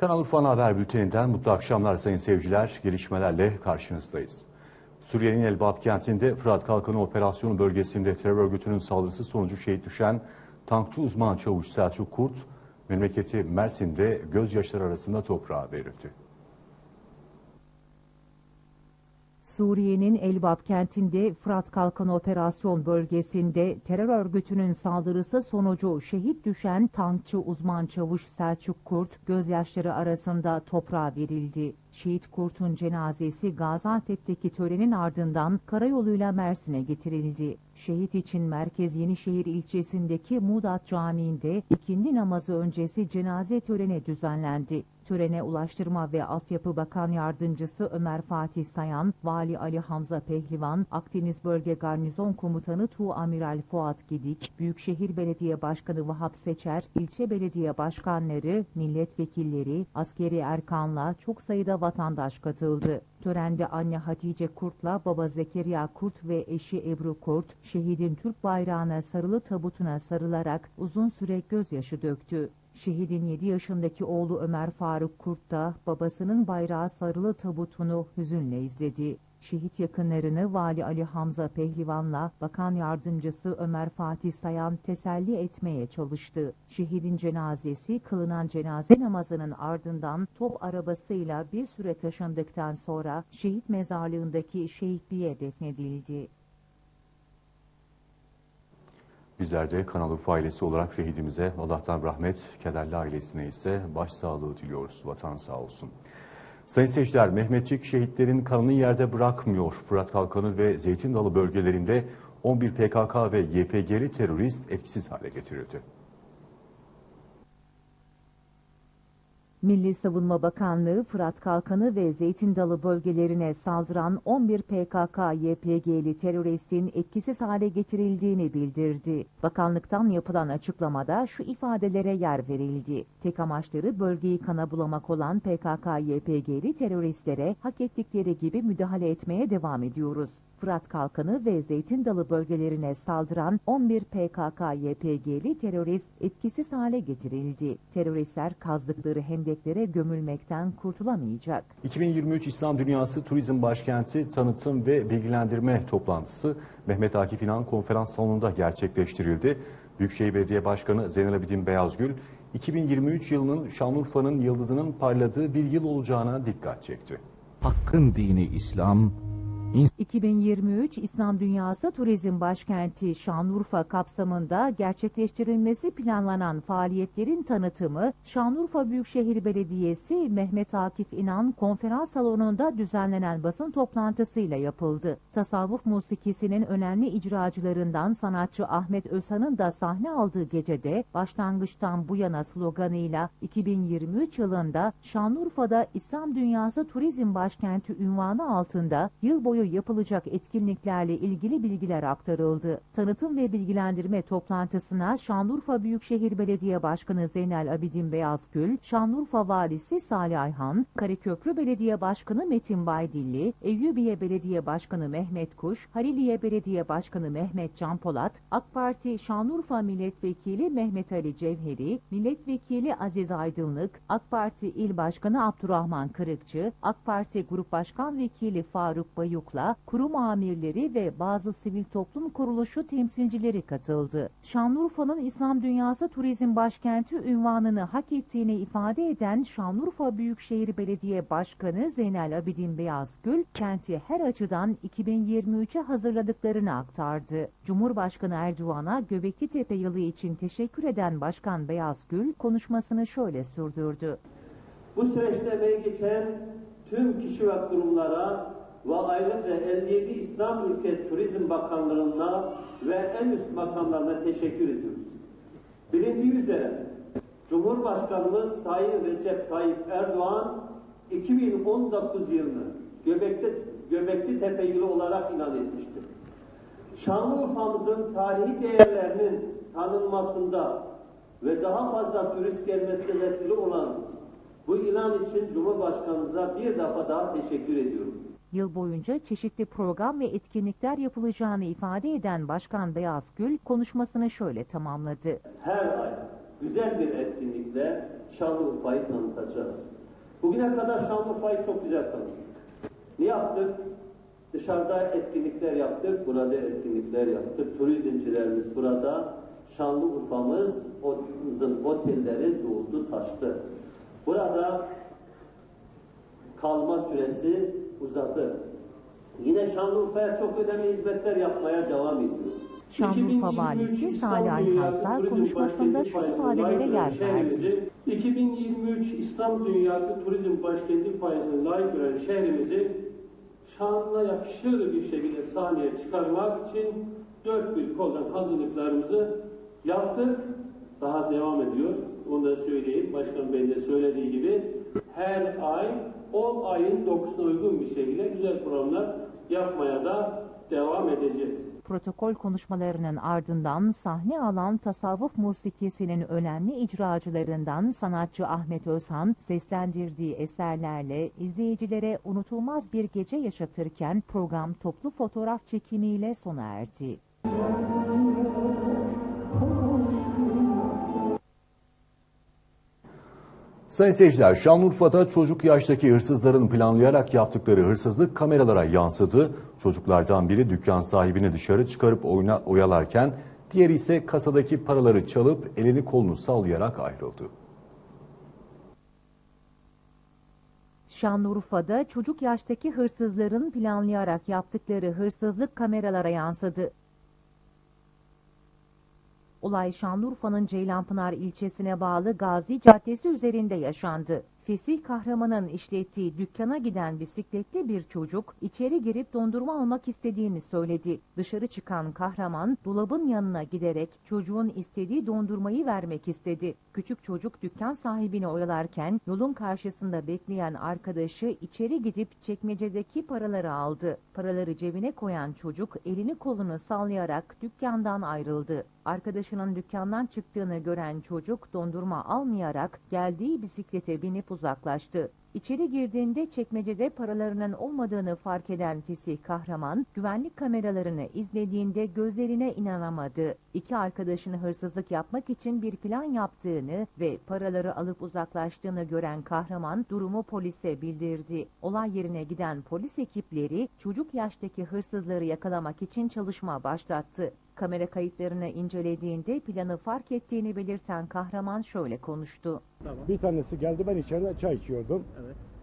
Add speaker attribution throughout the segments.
Speaker 1: Kanal Urfa Haber Bülteni'nden mutlu akşamlar sayın seyirciler. Gelişmelerle karşınızdayız. Suriye'nin Elbap kentinde Fırat Kalkanı Operasyonu bölgesinde terör örgütünün saldırısı sonucu şehit düşen tankçı uzman çavuş Selçuk Kurt, memleketi Mersin'de gözyaşları arasında toprağa verildi.
Speaker 2: Suriye'nin Elbap kentinde Fırat Kalkanı Operasyon bölgesinde terör örgütünün saldırısı sonucu şehit düşen tankçı uzman çavuş Selçuk Kurt gözyaşları arasında toprağa verildi. Şehit Kurt'un cenazesi Gaziantep'teki törenin ardından karayoluyla Mersin'e getirildi. Şehit için Merkez Yenişehir ilçesindeki Mudat Camii'nde ikindi namazı öncesi cenaze töreni düzenlendi. Törene Ulaştırma ve Altyapı Bakan Yardımcısı Ömer Fatih Sayan, Vali Ali Hamza Pehlivan, Akdeniz Bölge Garnizon Komutanı Tu Amiral Fuat Gidik, Büyükşehir Belediye Başkanı Vahap Seçer, ilçe belediye başkanları, milletvekilleri, askeri erkanla çok sayıda vatandaş katıldı. Törende anne Hatice Kurt'la baba Zekeriya Kurt ve eşi Ebru Kurt, şehidin Türk bayrağına sarılı tabutuna sarılarak uzun süre gözyaşı döktü. Şehidin 7 yaşındaki oğlu Ömer Faruk Kurt da babasının bayrağı sarılı tabutunu hüzünle izledi. Şehit yakınlarını Vali Ali Hamza Pehlivan'la Bakan Yardımcısı Ömer Fatih Sayan teselli etmeye çalıştı. Şehidin cenazesi kılınan cenaze namazının ardından top arabasıyla bir süre taşındıktan sonra şehit mezarlığındaki şehitliğe defnedildi.
Speaker 1: Bizler de Kanal Urfa ailesi olarak şehidimize Allah'tan rahmet, kederli ailesine ise başsağlığı diliyoruz. Vatan sağ olsun. Sayın seyirciler, Mehmetçik şehitlerin kanını yerde bırakmıyor. Fırat Kalkanı ve Zeytin Dalı bölgelerinde 11 PKK ve YPG'li terörist etkisiz hale getirildi.
Speaker 2: Milli Savunma Bakanlığı Fırat Kalkanı ve Zeytin Dalı bölgelerine saldıran 11 PKK-YPG'li teröristin etkisiz hale getirildiğini bildirdi. Bakanlıktan yapılan açıklamada şu ifadelere yer verildi. Tek amaçları bölgeyi kana bulamak olan PKK-YPG'li teröristlere hak ettikleri gibi müdahale etmeye devam ediyoruz. Fırat Kalkanı ve Zeytin Dalı bölgelerine saldıran 11 PKK-YPG'li terörist etkisiz hale getirildi. Teröristler kazdıkları hendeklere gömülmekten kurtulamayacak.
Speaker 1: 2023 İslam Dünyası Turizm Başkenti Tanıtım ve Bilgilendirme Toplantısı Mehmet Akif İnan Konferans Salonu'nda gerçekleştirildi. Büyükşehir Belediye Başkanı Zeynel Abidin Beyazgül, 2023 yılının Şanlıurfa'nın yıldızının parladığı bir yıl olacağına dikkat çekti.
Speaker 3: Hakkın dini İslam,
Speaker 2: 2023 İslam Dünyası Turizm Başkenti Şanlıurfa kapsamında gerçekleştirilmesi planlanan faaliyetlerin tanıtımı Şanlıurfa Büyükşehir Belediyesi Mehmet Akif İnan konferans salonunda düzenlenen basın toplantısıyla yapıldı. Tasavvuf musikisinin önemli icracılarından sanatçı Ahmet Özhan'ın da sahne aldığı gecede başlangıçtan bu yana sloganıyla 2023 yılında Şanlıurfa'da İslam Dünyası Turizm Başkenti ünvanı altında yıl boyu yapılacak etkinliklerle ilgili bilgiler aktarıldı. Tanıtım ve bilgilendirme toplantısına Şanlıurfa Büyükşehir Belediye Başkanı Zeynel Abidin Beyazgül, Şanlıurfa Valisi Salih Ayhan, Karaköprü Belediye Başkanı Metin Baydilli, Eyyubiye Belediye Başkanı Mehmet Kuş, Haliliye Belediye Başkanı Mehmet Can Polat, AK Parti Şanlıurfa Milletvekili Mehmet Ali Cevheri, Milletvekili Aziz Aydınlık, AK Parti İl Başkanı Abdurrahman Kırıkçı, AK Parti Grup Başkan Vekili Faruk Bayuk'la kurum amirleri ve bazı sivil toplum kuruluşu temsilcileri katıldı. Şanlıurfa'nın İslam Dünyası Turizm Başkenti ünvanını hak ettiğini ifade eden Şanlıurfa Büyükşehir Belediye Başkanı Zeynel Abidin Beyazgül, kenti her açıdan 2023'e hazırladıklarını aktardı. Cumhurbaşkanı Erdoğan'a Göbekli Tepe yılı için teşekkür eden Başkan Beyazgül konuşmasını şöyle sürdürdü.
Speaker 4: Bu süreçte emeği geçen tüm kişi ve kurumlara ve ayrıca 57 İslam Ülkesi Turizm Bakanlığı'na ve en üst makamlarına teşekkür ediyoruz. Bilindiği üzere Cumhurbaşkanımız Sayın Recep Tayyip Erdoğan 2019 yılını Göbekli, Göbekli Tepe yılı olarak ilan etmiştir. Şanlıurfa'mızın tarihi değerlerinin tanınmasında ve daha fazla turist gelmesine vesile olan bu ilan için Cumhurbaşkanımıza bir defa daha teşekkür ediyorum.
Speaker 2: Yıl boyunca çeşitli program ve etkinlikler yapılacağını ifade eden Başkan Beyazgül konuşmasını şöyle tamamladı.
Speaker 4: her ay güzel bir etkinlikle Şanlıurfa'yı tanıtacağız. Bugüne kadar Şanlıurfa'yı çok güzel tanıttık. Ne yaptık? Dışarıda etkinlikler yaptık, burada etkinlikler yaptık. Turizmcilerimiz burada, Şanlıurfa'mızın otelleri doldu taştı. Burada kalma süresi uzadı. Yine Şanlıurfa'ya çok önemli hizmetler yapmaya devam ediyoruz.
Speaker 2: Şanlıurfa Valisi Salih Alparslan konuşmasında şu ifadelere yer verdi.
Speaker 5: 2023 İslam Dünyası Turizm Başkenti fayızına layık gören şehrimizi şanına yakışır bir şekilde sahneye çıkarmak için dört bir koldan hazırlıklarımızı yaptık. Daha devam ediyor. Onu da söyleyeyim. Başkan Bey'in de söylediği gibi her ay o ayın dokusuna uygun bir şekilde güzel programlar yapmaya da devam edeceğiz.
Speaker 2: Protokol konuşmalarının ardından sahne alan tasavvuf musikisinin önemli icracılarından sanatçı Ahmet Özhan seslendirdiği eserlerle izleyicilere unutulmaz bir gece yaşatırken program toplu fotoğraf çekimiyle sona erdi.
Speaker 1: Sayın seyirciler, Şanlıurfa'da çocuk yaştaki hırsızların planlayarak yaptıkları hırsızlık kameralara yansıdı. Çocuklardan biri dükkan sahibini dışarı çıkarıp oyna, oyalarken diğeri ise kasadaki paraları çalıp elini kolunu sallayarak ayrıldı.
Speaker 2: Şanlıurfa'da çocuk yaştaki hırsızların planlayarak yaptıkları hırsızlık kameralara yansıdı. Olay Şanlıurfa'nın Ceylanpınar ilçesine bağlı Gazi Caddesi üzerinde yaşandı. Fesih Kahraman'ın işlettiği dükkana giden bisikletli bir çocuk içeri girip dondurma almak istediğini söyledi. Dışarı çıkan kahraman dolabın yanına giderek çocuğun istediği dondurmayı vermek istedi. Küçük çocuk dükkan sahibini oyalarken yolun karşısında bekleyen arkadaşı içeri gidip çekmecedeki paraları aldı. Paraları cebine koyan çocuk elini kolunu sallayarak dükkandan ayrıldı. Arkadaşının dükkandan çıktığını gören çocuk dondurma almayarak geldiği bisiklete binip uzaklaştı. İçeri girdiğinde çekmecede paralarının olmadığını fark eden Fesih Kahraman, güvenlik kameralarını izlediğinde gözlerine inanamadı. İki arkadaşını hırsızlık yapmak için bir plan yaptığını ve paraları alıp uzaklaştığını gören Kahraman durumu polise bildirdi. Olay yerine giden polis ekipleri çocuk yaştaki hırsızları yakalamak için çalışma başlattı. Kamera kayıtlarını incelediğinde planı fark ettiğini belirten kahraman şöyle konuştu.
Speaker 6: Bir tanesi geldi ben içeride çay içiyordum.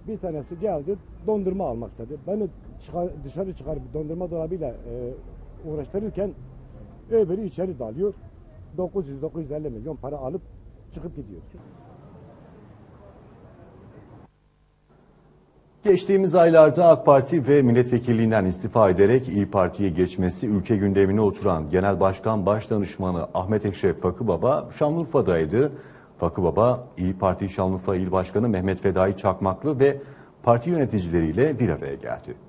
Speaker 6: Bir tanesi geldi dondurma almak istedi. Beni çıkar, dışarı çıkarıp dondurma dolabıyla e, uğraştırırken öbürü içeri dalıyor. 900-950 milyon para alıp çıkıp gidiyor.
Speaker 1: Geçtiğimiz aylarda AK Parti ve milletvekilliğinden istifa ederek İyi Parti'ye geçmesi ülke gündemine oturan Genel Başkan Başdanışmanı Ahmet Eşref Fakıbaba Şanlıurfa'daydı. Fakıbaba İyi Parti Şanlıurfa İl Başkanı Mehmet Fedai Çakmaklı ve parti yöneticileriyle bir araya geldi.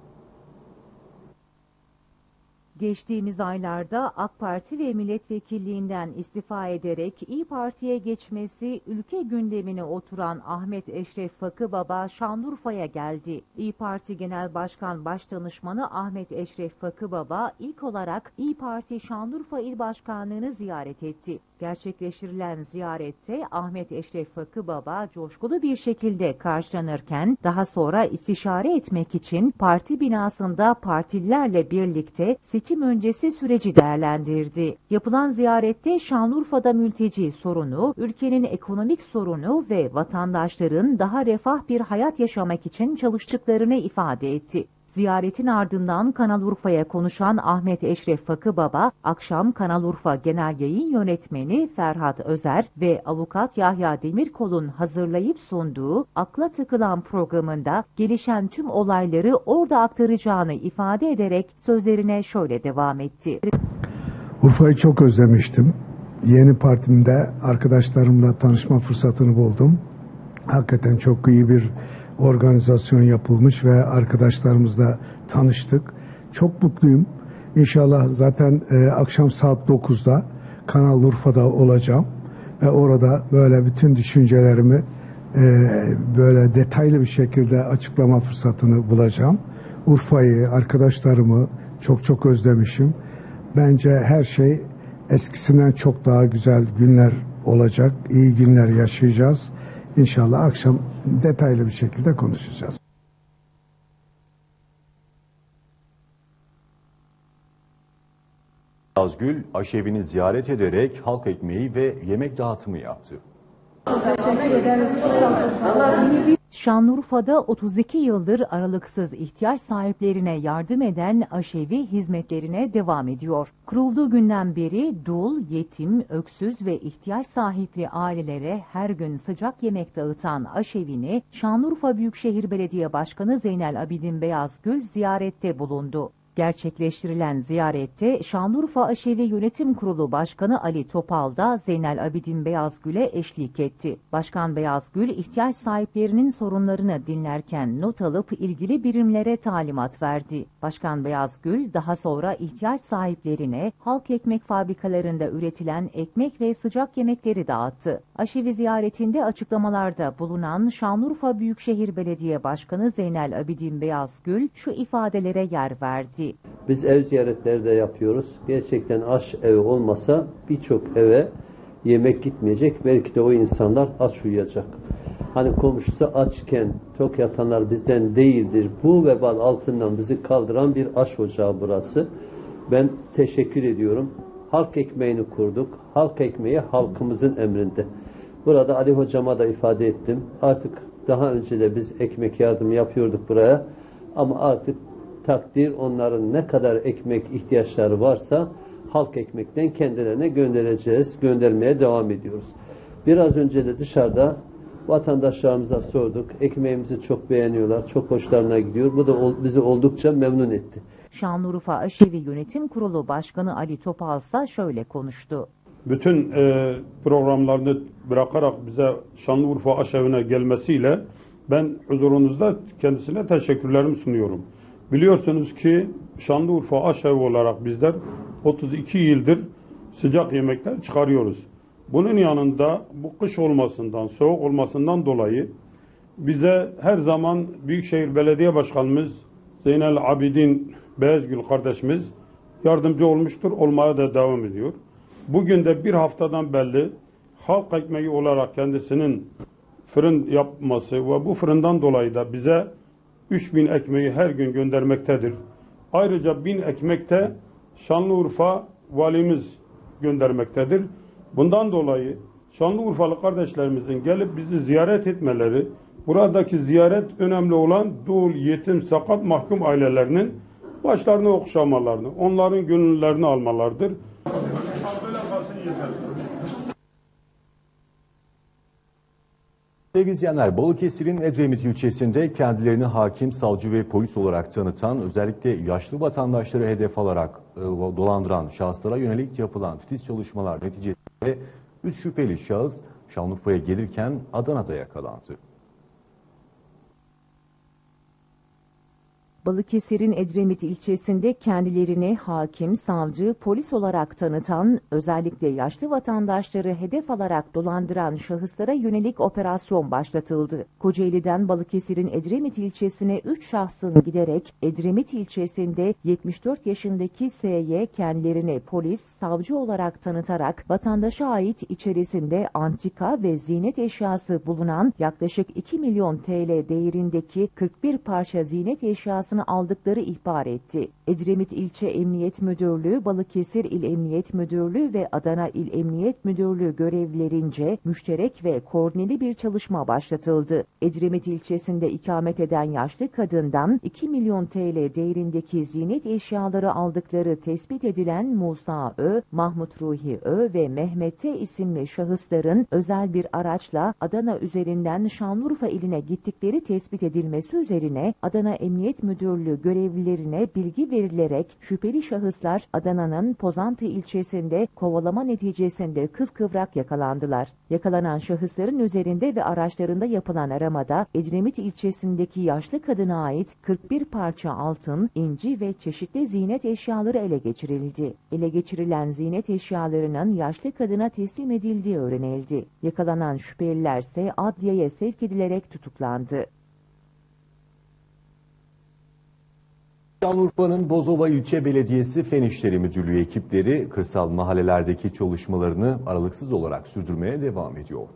Speaker 2: Geçtiğimiz aylarda AK Parti ve milletvekilliğinden istifa ederek İyi Parti'ye geçmesi ülke gündemine oturan Ahmet Eşref Fakıbaba Şanlıurfa'ya geldi. İyi Parti Genel Başkan Başdanışmanı Ahmet Eşref Fakıbaba ilk olarak İyi Parti Şanlıurfa İl Başkanlığı'nı ziyaret etti. Gerçekleştirilen ziyarette Ahmet Eşref Fakıbaba coşkulu bir şekilde karşılanırken daha sonra istişare etmek için parti binasında partililerle birlikte seçim öncesi süreci değerlendirdi. Yapılan ziyarette Şanlıurfa'da mülteci sorunu, ülkenin ekonomik sorunu ve vatandaşların daha refah bir hayat yaşamak için çalıştıklarını ifade etti. Ziyaretin ardından Kanal Urfa'ya konuşan Ahmet Eşref Fakıbaba, akşam Kanal Urfa Genel Yayın Yönetmeni Ferhat Özer ve avukat Yahya Demirkol'un hazırlayıp sunduğu Akla Tıkılan programında gelişen tüm olayları orada aktaracağını ifade ederek sözlerine şöyle devam etti.
Speaker 7: Urfa'yı çok özlemiştim. Yeni partimde arkadaşlarımla tanışma fırsatını buldum. Hakikaten çok iyi bir organizasyon yapılmış ve arkadaşlarımızla tanıştık. Çok mutluyum. İnşallah zaten e, akşam saat 9'da Kanal Urfa'da olacağım ve orada böyle bütün düşüncelerimi e, böyle detaylı bir şekilde açıklama fırsatını bulacağım. Urfa'yı, arkadaşlarımı çok çok özlemişim. Bence her şey eskisinden çok daha güzel günler olacak, iyi günler yaşayacağız. İnşallah akşam detaylı bir şekilde konuşacağız.
Speaker 1: Yazgül aşevini ziyaret ederek halk ekmeği ve yemek dağıtımı yaptı.
Speaker 2: Şanlıurfa'da 32 yıldır aralıksız ihtiyaç sahiplerine yardım eden aşevi hizmetlerine devam ediyor. Kurulduğu günden beri dul, yetim, öksüz ve ihtiyaç sahipli ailelere her gün sıcak yemek dağıtan aşevini Şanlıurfa Büyükşehir Belediye Başkanı Zeynel Abidin Beyazgül ziyarette bulundu. Gerçekleştirilen ziyarette Şanlıurfa Aşevi Yönetim Kurulu Başkanı Ali Topal da Zeynel Abidin Beyazgül'e eşlik etti. Başkan Beyazgül ihtiyaç sahiplerinin sorunlarını dinlerken not alıp ilgili birimlere talimat verdi. Başkan Beyazgül daha sonra ihtiyaç sahiplerine halk ekmek fabrikalarında üretilen ekmek ve sıcak yemekleri dağıttı. Aşevi ziyaretinde açıklamalarda bulunan Şanlıurfa Büyükşehir Belediye Başkanı Zeynel Abidin Beyazgül şu ifadelere yer verdi.
Speaker 4: Biz ev ziyaretleri de yapıyoruz. Gerçekten aş evi olmasa birçok eve yemek gitmeyecek. Belki de o insanlar aç uyuyacak. Hani komşusu açken tok yatanlar bizden değildir. Bu vebal altından bizi kaldıran bir aş ocağı burası. Ben teşekkür ediyorum. Halk ekmeğini kurduk. Halk ekmeği halkımızın emrinde. Burada Ali hocama da ifade ettim. Artık daha önce de biz ekmek yardımı yapıyorduk buraya. Ama artık takdir onların ne kadar ekmek ihtiyaçları varsa halk ekmekten kendilerine göndereceğiz. Göndermeye devam ediyoruz. Biraz önce de dışarıda vatandaşlarımıza sorduk. Ekmeğimizi çok beğeniyorlar. Çok hoşlarına gidiyor. Bu da bizi oldukça memnun etti.
Speaker 2: Şanlıurfa Aşevi Yönetim Kurulu Başkanı Ali Topal ise şöyle konuştu.
Speaker 8: bütün e, programlarını bırakarak bize Şanlıurfa aşevine gelmesiyle ben huzurunuzda kendisine teşekkürlerimi sunuyorum. Biliyorsunuz ki Şanlıurfa aşevi olarak bizler 32 yıldır sıcak yemekler çıkarıyoruz. Bunun yanında bu kış olmasından, soğuk olmasından dolayı bize her zaman Büyükşehir Belediye Başkanımız Zeynel Abidin Beyazgül kardeşimiz yardımcı olmuştur, olmaya da devam ediyor. Bugün de bir haftadan belli halk ekmeği olarak kendisinin fırın yapması ve bu fırından dolayı da bize 3000 ekmeği her gün göndermektedir. Ayrıca 1000 ekmek de Şanlıurfa valimiz göndermektedir. Bundan dolayı Şanlıurfalı kardeşlerimizin gelip bizi ziyaret etmeleri, buradaki ziyaret önemli olan dul, yetim, sakat mahkum ailelerinin başlarını okşamalarını, onların gönüllerini almalarıdır.
Speaker 1: Sevgili izleyenler, Balıkesir'in Edremit ilçesinde kendilerini hakim, savcı ve polis olarak tanıtan, özellikle yaşlı vatandaşları hedef alarak e, dolandıran şahıslara yönelik yapılan titiz çalışmalar neticesinde 3 şüpheli şahıs Şanlıurfa'ya gelirken Adana'da yakalandı.
Speaker 2: Balıkesir'in Edremit ilçesinde kendilerini hakim, savcı, polis olarak tanıtan, özellikle yaşlı vatandaşları hedef alarak dolandıran şahıslara yönelik operasyon başlatıldı. Kocaeli'den Balıkesir'in Edremit ilçesine 3 şahsın giderek Edremit ilçesinde 74 yaşındaki S'ye kendilerini polis, savcı olarak tanıtarak vatandaşa ait içerisinde antika ve ziynet eşyası bulunan yaklaşık 2 milyon TL değerindeki 41 parça ziynet eşyasını aldıkları ihbar etti. Edremit İlçe Emniyet Müdürlüğü, Balıkesir İl Emniyet Müdürlüğü ve Adana İl Emniyet Müdürlüğü görevlilerince müşterek ve koordineli bir çalışma başlatıldı. Edremit ilçesinde ikamet eden yaşlı kadından 2 milyon TL değerindeki ziynet eşyaları aldıkları tespit edilen Musa Ö, Mahmut Ruhi Ö ve Mehmet T isimli şahısların özel bir araçla Adana üzerinden Şanlıurfa iline gittikleri tespit edilmesi üzerine Adana Emniyet Müdürlüğü görevlilerine bilgi verilerek şüpheli şahıslar Adana'nın Pozantı ilçesinde kovalama neticesinde kıskıvrak yakalandılar. Yakalanan şahısların üzerinde ve araçlarında yapılan aramada Edremit ilçesindeki yaşlı kadına ait 41 parça altın, inci ve çeşitli ziynet eşyaları ele geçirildi. Ele geçirilen ziynet eşyalarının yaşlı kadına teslim edildiği öğrenildi. Yakalanan şüpheliler ise adliyeye sevk edilerek tutuklandı.
Speaker 1: Şanlıurfa'nın Bozova İlçe Belediyesi Fen İşleri Müdürlüğü ekipleri kırsal mahallelerdeki çalışmalarını aralıksız olarak sürdürmeye devam ediyor.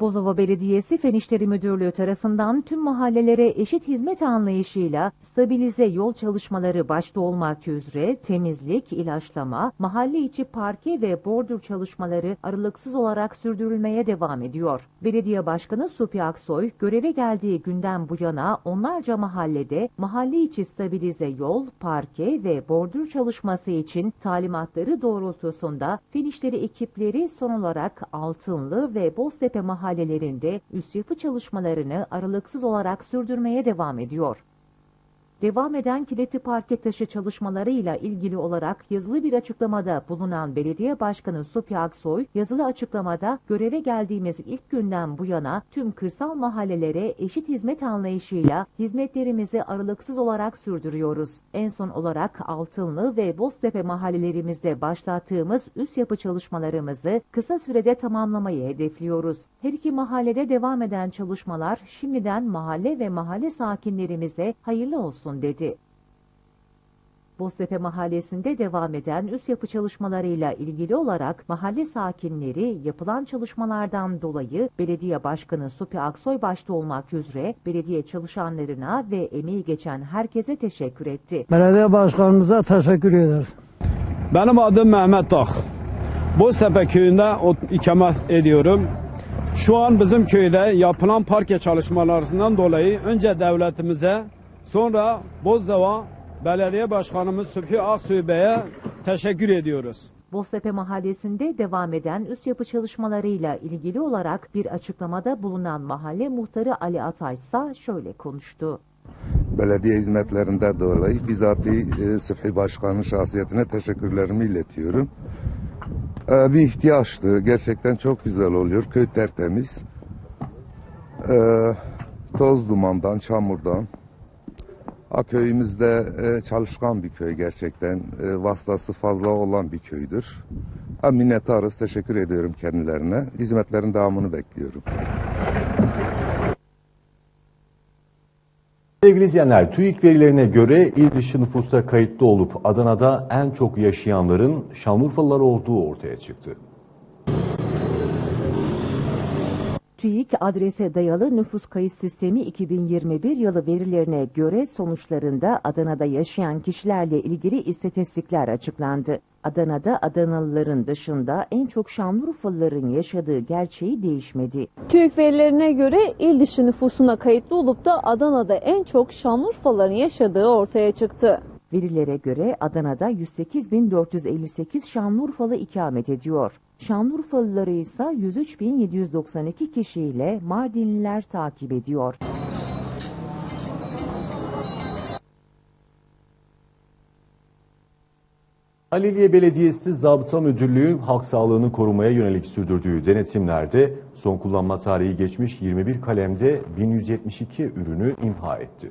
Speaker 2: Bozova Belediyesi Fen İşleri Müdürlüğü tarafından tüm mahallelere eşit hizmet anlayışıyla stabilize yol çalışmaları başta olmak üzere temizlik, ilaçlama, mahalle içi parke ve bordür çalışmaları aralıksız olarak sürdürülmeye devam ediyor. Belediye Başkanı Supi Aksoy göreve geldiği günden bu yana onlarca mahallede mahalle içi stabilize yol, parke ve bordür çalışması için talimatları doğrultusunda Fen İşleri ekipleri son olarak Altınlı ve Boztepe mahallelerinde üst yapı çalışmalarını aralıksız olarak sürdürmeye devam ediyor. Devam eden kilitli parke taşı çalışmalarıyla ilgili olarak yazılı bir açıklamada bulunan Belediye Başkanı Supi Aksoy, yazılı açıklamada göreve geldiğimiz ilk günden bu yana tüm kırsal mahallelere eşit hizmet anlayışıyla hizmetlerimizi aralıksız olarak sürdürüyoruz. En son olarak Altınlı ve Boztepe mahallelerimizde başlattığımız üst yapı çalışmalarımızı kısa sürede tamamlamayı hedefliyoruz. Her iki mahallede devam eden çalışmalar şimdiden mahalle ve mahalle sakinlerimize hayırlı olsun dedi. Boztepe Mahallesi'nde devam eden üst yapı çalışmalarıyla ilgili olarak mahalle sakinleri yapılan çalışmalardan dolayı belediye başkanı Supi Aksoy başta olmak üzere belediye çalışanlarına ve emeği geçen herkese teşekkür etti.
Speaker 9: Belediye başkanımıza teşekkür ederiz.
Speaker 10: Benim adım Mehmet Dağ. Boztepe köyünde ikamet ediyorum. Şu an bizim köyde yapılan parke çalışmalarından dolayı önce devletimize sonra Bozdava Belediye Başkanımız Sübhi Aksuyu Bey'e teşekkür ediyoruz.
Speaker 2: Boztepe Mahallesi'nde devam eden üst yapı çalışmalarıyla ilgili olarak bir açıklamada bulunan mahalle muhtarı Ali Atay ise şöyle konuştu.
Speaker 11: belediye hizmetlerinden dolayı bizatihi e, Sıfhi Başkan'ın şahsiyetine teşekkürlerimi iletiyorum. E, bir ihtiyaçtı. Gerçekten çok güzel oluyor. Köy tertemiz. E, toz dumandan, çamurdan. Ha, köyümüzde e, çalışkan bir köy gerçekten. E, fazla olan bir köydür. Ha, minnettarız. Teşekkür ediyorum kendilerine. Hizmetlerin devamını bekliyorum.
Speaker 1: Sevgili izleyenler, TÜİK verilerine göre il dışı nüfusa kayıtlı olup Adana'da en çok yaşayanların Şanlıurfalılar olduğu ortaya çıktı.
Speaker 2: TÜİK adrese dayalı nüfus kayıt sistemi 2021 yılı verilerine göre sonuçlarında Adana'da yaşayan kişilerle ilgili istatistikler açıklandı. Adana'da Adanalıların dışında en çok Şanlıurfalıların yaşadığı gerçeği değişmedi.
Speaker 12: TÜİK verilerine göre il dışı nüfusuna kayıtlı olup da Adana'da en çok Şanlıurfalıların yaşadığı ortaya çıktı.
Speaker 2: Verilere göre Adana'da 108.458 Şanlıurfalı ikamet ediyor. Şanlıurfalıları ise 103.792 kişiyle Mardinliler takip ediyor.
Speaker 1: Haliliye Belediyesi Zabıta Müdürlüğü halk sağlığını korumaya yönelik sürdürdüğü denetimlerde son kullanma tarihi geçmiş 21 kalemde 1172 ürünü imha etti.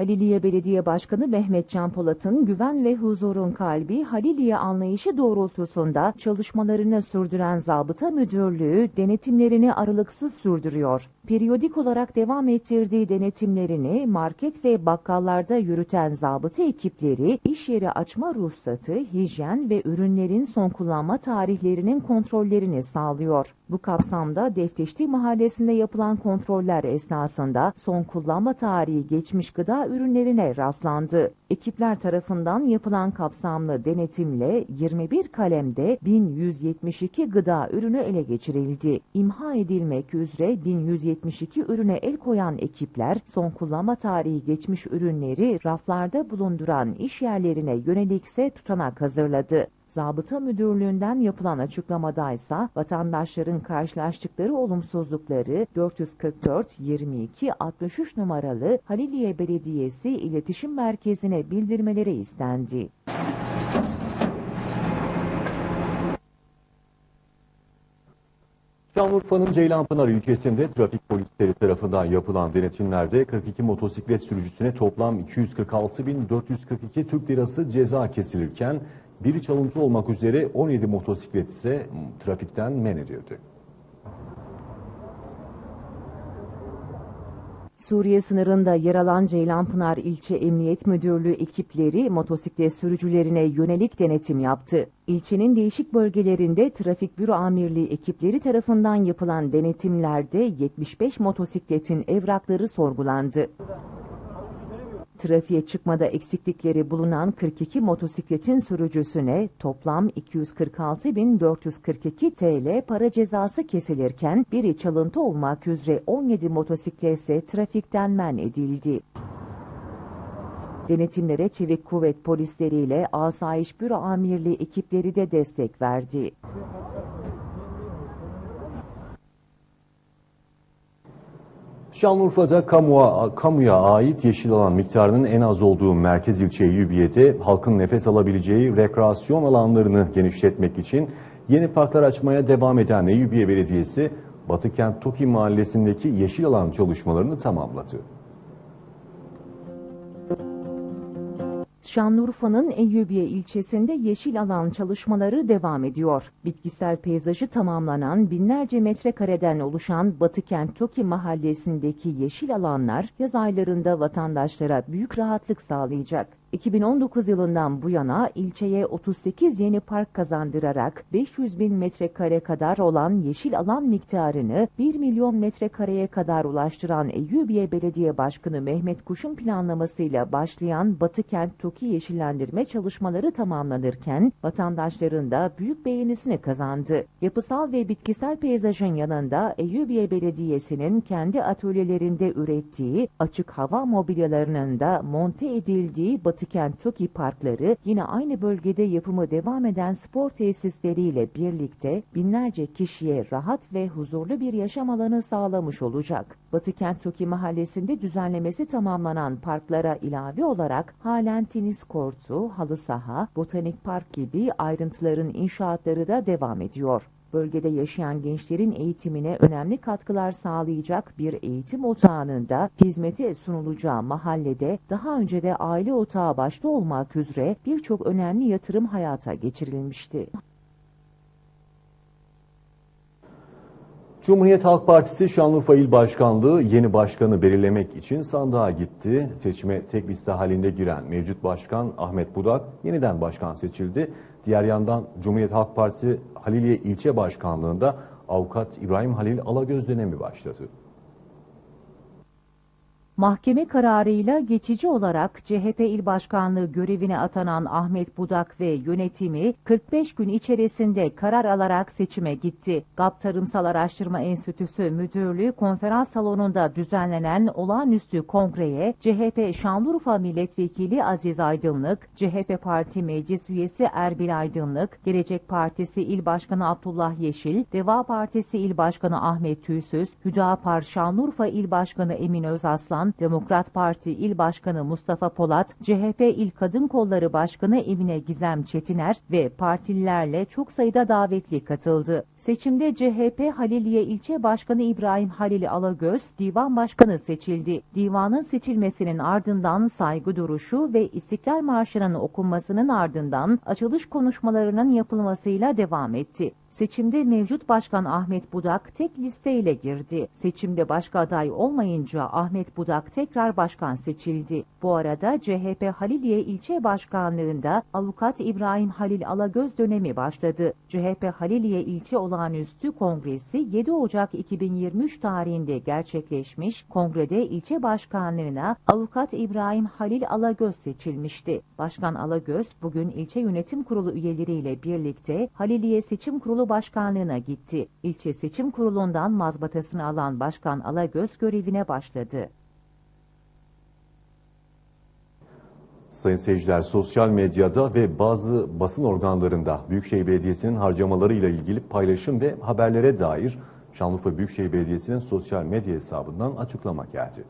Speaker 2: Haliliye Belediye Başkanı Mehmet Can Polat'ın güven ve huzurun kalbi Haliliye anlayışı doğrultusunda çalışmalarını sürdüren Zabıta Müdürlüğü denetimlerini aralıksız sürdürüyor. Periyodik olarak devam ettirdiği denetimlerini market ve bakkallarda yürüten zabıta ekipleri iş yeri açma ruhsatı, hijyen ve ürünlerin son kullanma tarihlerinin kontrollerini sağlıyor. Bu kapsamda Defteşti Mahallesi'nde yapılan kontroller esnasında son kullanma tarihi geçmiş gıda ürünlerine rastlandı. Ekipler tarafından yapılan kapsamlı denetimle 21 kalemde 1172 gıda ürünü ele geçirildi. İmha edilmek üzere 1172 ürüne el koyan ekipler son kullanma tarihi geçmiş ürünleri raflarda bulunduran iş yerlerine yönelikse tutanak hazırladı. Zabıta Müdürlüğü'nden yapılan açıklamada ise vatandaşların karşılaştıkları olumsuzlukları 444 22 63 numaralı Haliliye Belediyesi İletişim Merkezi'ne bildirmeleri istendi.
Speaker 1: Şanlıurfa'nın Ceylanpınar ilçesinde trafik polisleri tarafından yapılan denetimlerde 42 motosiklet sürücüsüne toplam 246.442 Türk Lirası ceza kesilirken biri çalıntı olmak üzere 17 motosiklet ise trafikten men edildi.
Speaker 2: Suriye sınırında yer alan Ceylanpınar İlçe Emniyet Müdürlüğü ekipleri motosiklet sürücülerine yönelik denetim yaptı. İlçenin değişik bölgelerinde Trafik Büro Amirliği ekipleri tarafından yapılan denetimlerde 75 motosikletin evrakları sorgulandı. Trafiğe çıkmada eksiklikleri bulunan 42 motosikletin sürücüsüne toplam 246.442 TL para cezası kesilirken biri çalıntı olmak üzere 17 motosiklet ise trafikten men edildi. Denetimlere Çevik Kuvvet polisleriyle Asayiş Büro Amirliği ekipleri de destek verdi.
Speaker 1: Şanlıurfa'da kamuya, kamuya ait yeşil alan miktarının en az olduğu merkez ilçe Eyyubiye'de halkın nefes alabileceği rekreasyon alanlarını genişletmek için yeni parklar açmaya devam eden Eyyubiye Belediyesi, Batıkent Toki mahallesindeki yeşil alan çalışmalarını tamamladı.
Speaker 2: Şanlıurfa'nın Eyyubiye ilçesinde yeşil alan çalışmaları devam ediyor. Bitkisel peyzajı tamamlanan binlerce metrekareden oluşan Batıkent Toki mahallesindeki yeşil alanlar yaz aylarında vatandaşlara büyük rahatlık sağlayacak. 2019 yılından bu yana ilçeye 38 yeni park kazandırarak 500 bin metrekare kadar olan yeşil alan miktarını 1 milyon metrekareye kadar ulaştıran Eyyubiye Belediye Başkanı Mehmet Kuş'un planlamasıyla başlayan Batıkent Toki yeşillendirme çalışmaları tamamlanırken vatandaşların da büyük beğenisini kazandı. Yapısal ve bitkisel peyzajın yanında Eyyubiye Belediyesi'nin kendi atölyelerinde ürettiği açık hava mobilyalarının da monte edildiği Batıkent Toki parkları yine aynı bölgede yapımı devam eden spor tesisleriyle birlikte binlerce kişiye rahat ve huzurlu bir yaşam alanı sağlamış olacak. Batıkent Toki mahallesinde düzenlemesi tamamlanan parklara ilave olarak halen tenis kortu, halı saha, botanik park gibi ayrıntıların inşaatları da devam ediyor. Bölgede yaşayan gençlerin eğitimine önemli katkılar sağlayacak bir eğitim otağının hizmete sunulacağı mahallede daha önce de aile otağı başta olmak üzere birçok önemli yatırım hayata geçirilmişti.
Speaker 1: Cumhuriyet Halk Partisi Şanlıurfa İl Başkanlığı yeni başkanı belirlemek için sandığa gitti. Seçime tek liste halinde giren mevcut başkan Ahmet Budak yeniden başkan seçildi. Diğer yandan Cumhuriyet Halk Partisi Haliliye İlçe Başkanlığı'nda avukat İbrahim Halil Alagöz dönemi başladı.
Speaker 2: Mahkeme kararıyla geçici olarak CHP İl Başkanlığı görevine atanan Ahmet Budak ve yönetimi 45 gün içerisinde karar alarak seçime gitti. GAP Tarımsal Araştırma Enstitüsü Müdürlüğü konferans salonunda düzenlenen olağanüstü kongreye CHP Şanlıurfa Milletvekili Aziz Aydınlık, CHP Parti Meclis Üyesi Erbil Aydınlık, Gelecek Partisi İl Başkanı Abdullah Yeşil, Deva Partisi İl Başkanı Ahmet Tüysüz, Hüdapar Şanlıurfa İl Başkanı Emin Özaslan, Demokrat Parti İl Başkanı Mustafa Polat, CHP İl Kadın Kolları Başkanı Emine Gizem Çetiner ve partililerle çok sayıda davetli katıldı. Seçimde CHP Haliliye İlçe Başkanı İbrahim Halil Alagöz divan başkanı seçildi. Divanın seçilmesinin ardından saygı duruşu ve İstiklal Marşı'nın okunmasının ardından açılış konuşmalarının yapılmasıyla devam etti. Seçimde mevcut başkan Ahmet Budak tek listeyle girdi. Seçimde başka aday olmayınca Ahmet Budak tekrar başkan seçildi. Bu arada CHP Haliliye ilçe başkanlığında avukat İbrahim Halil Alagöz dönemi başladı. CHP Haliliye ilçe olağanüstü kongresi 7 Ocak 2023 tarihinde gerçekleşmiş. Kongrede ilçe başkanlığına avukat İbrahim Halil Alagöz seçilmişti. Başkan Alagöz bugün ilçe yönetim kurulu üyeleriyle birlikte Haliliye Seçim Kurulu Başkanlığına gitti. İlçe Seçim Kurulu'ndan mazbatasını alan Başkan Alagöz görevine başladı.
Speaker 1: Sayın seyirciler sosyal medyada ve bazı basın organlarında Büyükşehir Belediyesi'nin harcamalarıyla ilgili paylaşım ve haberlere dair Şanlıurfa Büyükşehir Belediyesi'nin sosyal medya hesabından açıklama geldi.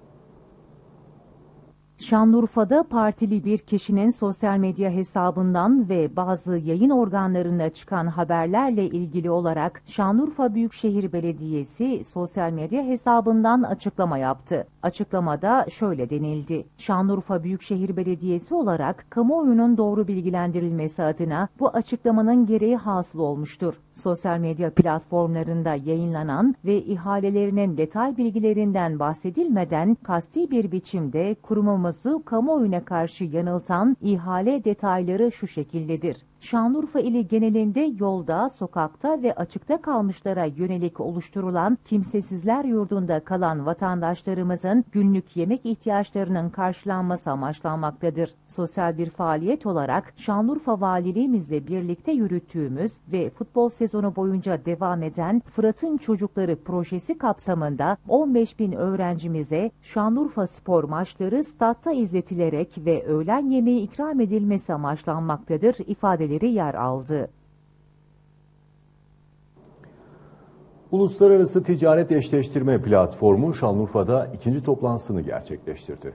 Speaker 2: Şanlıurfa'da partili bir kişinin sosyal medya hesabından ve bazı yayın organlarında çıkan haberlerle ilgili olarak Şanlıurfa Büyükşehir Belediyesi sosyal medya hesabından açıklama yaptı. Açıklamada şöyle denildi. Şanlıurfa Büyükşehir Belediyesi olarak kamuoyunun doğru bilgilendirilmesi adına bu açıklamanın gereği hasıl olmuştur. Sosyal medya platformlarında yayınlanan ve ihalelerinin detay bilgilerinden bahsedilmeden kasti bir biçimde kurumumuzu kamuoyuna karşı yanıltan ihale detayları şu şekildedir. Şanlıurfa ili genelinde yolda, sokakta ve açıkta kalmışlara yönelik oluşturulan kimsesizler yurdunda kalan vatandaşlarımızın günlük yemek ihtiyaçlarının karşılanması amaçlanmaktadır. Sosyal bir faaliyet olarak Şanlıurfa Valiliğimizle birlikte yürüttüğümüz ve futbol sezonu boyunca devam eden Fırat'ın Çocukları projesi kapsamında 15 bin öğrencimize Şanlıurfa spor maçları statta izletilerek ve öğlen yemeği ikram edilmesi amaçlanmaktadır ifadeleri yer aldı.
Speaker 1: Uluslararası Ticaret Eşleştirme Platformu Şanlıurfa'da ikinci toplantısını gerçekleştirdi.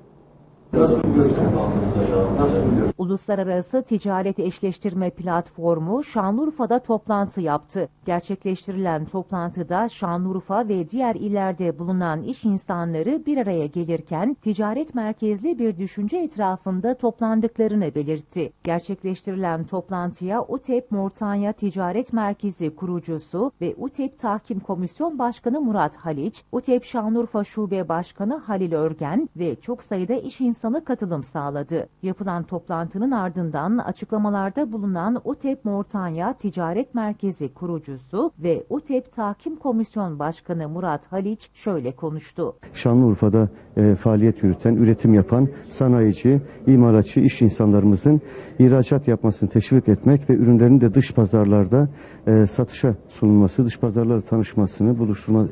Speaker 2: Uluslararası Ticaret Eşleştirme Platformu Şanlıurfa'da toplantı yaptı. Gerçekleştirilen toplantıda Şanlıurfa ve diğer illerde bulunan iş insanları bir araya gelirken ticaret merkezli bir düşünce etrafında toplandıklarını belirtti. Gerçekleştirilen toplantıya UTEP Mortanya Ticaret Merkezi kurucusu ve UTEP Tahkim Komisyon Başkanı Murat Haliç, UTEP Şanlıurfa Şube Başkanı Halil Örgen ve çok sayıda iş insanı katılım sağladı. Yapılan toplantının ardından açıklamalarda bulunan UTEP Mortanya Ticaret Merkezi kurucusu ve UTEP Tahkim Komisyon Başkanı Murat Haliç şöyle konuştu.
Speaker 13: Şanlıurfa'da e, faaliyet yürüten, üretim yapan sanayici, imalatçı, iş insanlarımızın ihracat yapmasını teşvik etmek ve ürünlerin de dış pazarlarda e, satışa sunulması, dış pazarlarla tanışmasını buluşturma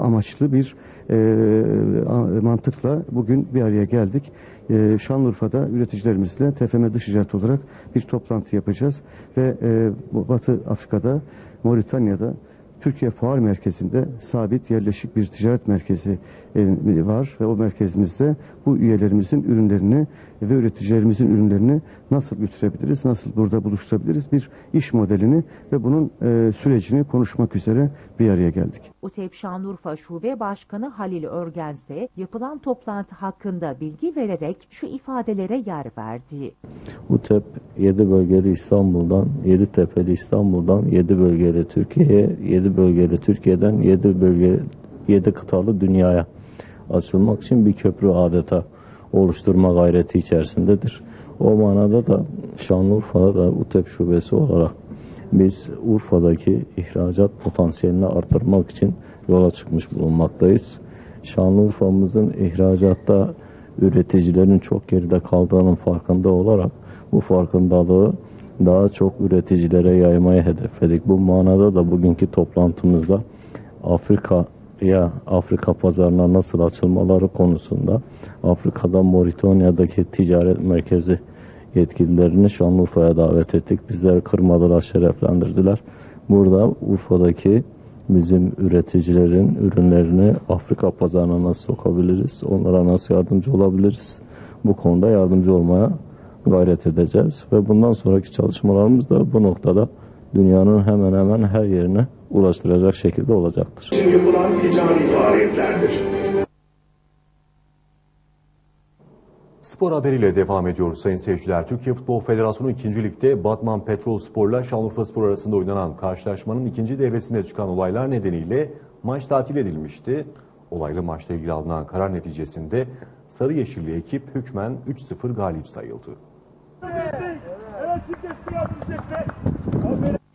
Speaker 13: amaçlı bir e, mantıkla bugün bir araya geldik. E, Şanlıurfa'da üreticilerimizle TFM Dış Ticaret olarak bir toplantı yapacağız ve e, Batı Afrika'da, Moritanya'da Türkiye Fuar Merkezi'nde sabit yerleşik bir ticaret merkezi var ve o merkezimizde bu üyelerimizin ürünlerini ve üreticilerimizin ürünlerini nasıl götürebiliriz, nasıl burada buluşturabiliriz bir iş modelini ve bunun e, sürecini konuşmak üzere bir araya geldik.
Speaker 2: UTEP Şanlıurfa Şube Başkanı Halil Örgen ise yapılan toplantı hakkında bilgi vererek şu ifadelere yer verdi.
Speaker 14: UTEP 7 bölgeli İstanbul'dan, 7 tepeli İstanbul'dan 7 bölgeli Türkiye'ye, 7 bölgeli Türkiye'den 7 bölge 7 kıtalı dünyaya açılmak için bir köprü adeta oluşturma gayreti içerisindedir. O manada da Şanlıurfa'da da UTEP şubesi olarak biz Urfa'daki ihracat potansiyelini arttırmak için yola çıkmış bulunmaktayız. Şanlıurfa'mızın ihracatta üreticilerin çok geride kaldığının farkında olarak bu farkındalığı daha çok üreticilere yaymayı hedefledik. Bu manada da bugünkü toplantımızda Afrika'ya, Afrika pazarına nasıl açılmaları konusunda Afrika'da Moritanya'daki ticaret merkezi yetkililerini Şanlıurfa'ya davet ettik. Bizleri kırmadılar, şereflendirdiler. Burada Urfa'daki bizim üreticilerin ürünlerini Afrika pazarına nasıl sokabiliriz, onlara nasıl yardımcı olabiliriz? Bu konuda yardımcı olmaya gayret edeceğiz ve bundan sonraki çalışmalarımız da bu noktada dünyanın hemen hemen her yerine ulaştıracak şekilde olacaktır.
Speaker 15: Yapılan ticari faaliyetlerdir.
Speaker 1: Spor haberiyle devam ediyoruz sayın seyirciler. Türkiye Futbol Federasyonu 2. Lig'de Batman Petrol Spor'la Şanlıurfa Spor arasında oynanan karşılaşmanın ikinci devresinde çıkan olaylar nedeniyle maç tatil edilmişti. Olaylı maçla ilgili alınan karar neticesinde Sarı Yeşilli ekip hükmen 3-0 galip sayıldı.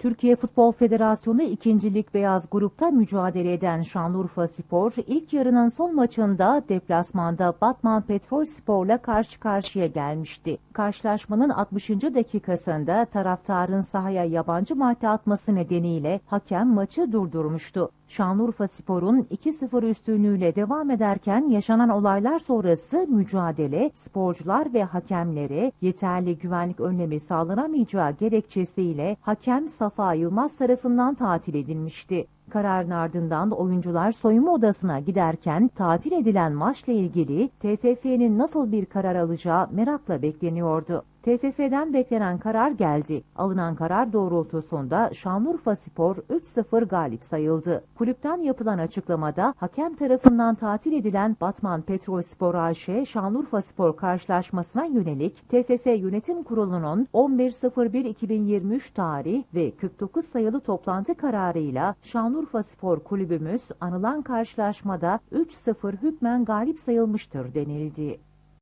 Speaker 2: Türkiye Futbol Federasyonu 2. Lig Beyaz Grup'ta mücadele eden Şanlıurfa Spor ilk yarının son maçında deplasmanda Batman Petrol Spor'la karşı karşıya gelmişti. Karşılaşmanın 60. dakikasında taraftarın sahaya yabancı madde atması nedeniyle hakem maçı durdurmuştu. Şanlıurfa Spor'un 2-0 üstünlüğüyle devam ederken yaşanan olaylar sonrası mücadele sporcular ve hakemlere yeterli güvenlik önlemi sağlanamayacağı gerekçesiyle hakem Safa Yılmaz tarafından tatil edilmişti. Kararın ardından oyuncular soyunma odasına giderken tatil edilen maçla ilgili TFF'nin nasıl bir karar alacağı merakla bekleniyordu. TFF'den beklenen karar geldi. Alınan karar doğrultusunda Şanlıurfa Spor 3-0 galip sayıldı. Kulüpten yapılan açıklamada hakem tarafından tatil edilen Batman Petrol Spor AŞ Şanlıurfa Spor karşılaşmasına yönelik TFF Yönetim Kurulu'nun 11.01.2023 tarih ve 49 sayılı toplantı kararıyla Şanlıurfa Spor Kulübümüz anılan karşılaşmada 3-0 hükmen galip sayılmıştır denildi.